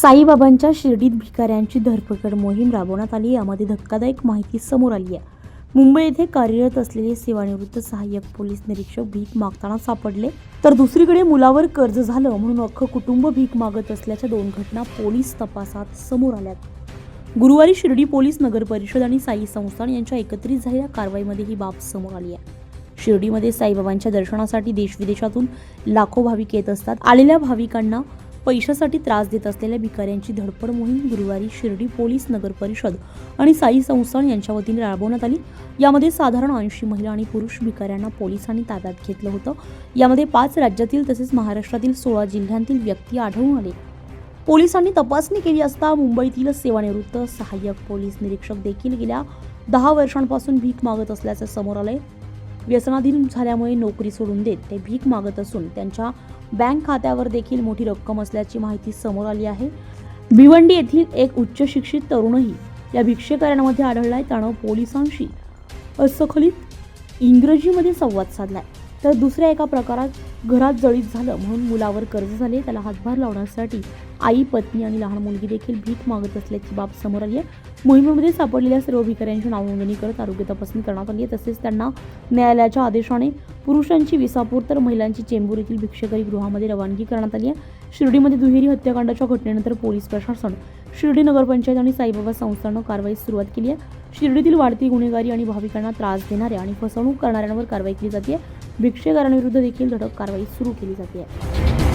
साईबाबांच्या शिर्डीत भिकाऱ्यांची धरपकड मोहीम राबवण्यात आली. यामध्ये धक्कादायक माहिती समोर आली आहे. मुंबई येथे कार्यरत असलेले सेवानिवृत्त सहाय्यक पोलीस निरीक्षक भीक मागताना सापडले. तर दुसरीकडे मुलावर कर्ज झालं म्हणून अख्खं कुटुंब भीक मागत असल्याच्या दोन घटना पोलीस तपासात समोर आल्यात. गुरुवारी शिर्डी पोलीस नगर परिषद आणि साई संस्थान यांच्या एकत्रित झालेल्या कारवाईमध्ये ही बाब समोर आली आहे. शिर्डीमध्ये साईबाबांच्या दर्शनासाठी देशविदेशातून लाखो भाविक येत असतात. आलेल्या भाविकांना पैशासाठी त्रास देत असलेल्या भिकाऱ्यांची धडपड मोहीम गुरुवारी शिर्डी पोलीस नगर परिषद आणि साई संस्थान यांच्या वतीने राबवण्यात आली. यामध्ये साधारण ऐंशी महिला आणि पुरुष भिकाऱ्यांना पोलिसांनी ताब्यात घेतलं होतं. यामध्ये पाच राज्यातील तसेच महाराष्ट्रातील सोळा जिल्ह्यांतील व्यक्ती आढळून आले. पोलिसांनी तपासणी केली असता मुंबईतील सेवानिवृत्त सहाय्यक पोलीस निरीक्षक देखील गेल्या दहा वर्षांपासून भीक मागत असल्याचं समोर आलंय. व्यसनाधीन झाल्यामुळे नोकरी सोडून देत ते भीक मागत असून त्यांच्या बँक खात्यावर देखील मोठी रक्कम असल्याची माहिती समोर आली आहे. भिवंडी येथील एक उच्च शिक्षित तरुणही या भिक्षेकऱ्यांमध्ये आढळलाय. त्यानं पोलिसांशी असखलित इंग्रजीमध्ये संवाद साधलाय. तर दुसऱ्या एका प्रकारात घरात जळीत झालं म्हणून मुलावर कर्ज झाले. त्याला हातभार लावण्यासाठी आई पत्नी आणि लहान मुलगी देखील भीक मागत असल्याची बाब समोर आली आहे. मोहिमेमध्ये सापडलेल्या सर्व भिकाऱ्यांची नाव नोंदणी करत आरोग्य तपासणी करण्यात आली आहे. तसेच त्यांना न्यायालयाच्या आदेशाने पुरुषांची विसापूर तर महिलांची चेंबूर येथील भिक्षेकरी गृहामध्ये रवानगी करण्यात आली आहे. शिर्डीमध्ये दुहेरी हत्याकांडाच्या घटनेनंतर पोलीस प्रशासन शिर्डी नगरपंचायत आणि साईबाबा संस्थानं कारवाईस सुरुवात केली आहे. शिर्डीतील वाढती गुन्हेगारी आणि भाविकांना त्रास देणाऱ्या आणि फसवणूक करणाऱ्यांवर कारवाई केली जाते. भिक्षेकरांविरुद्ध देखील धडक कारवाई सुरू केली जाते. आहे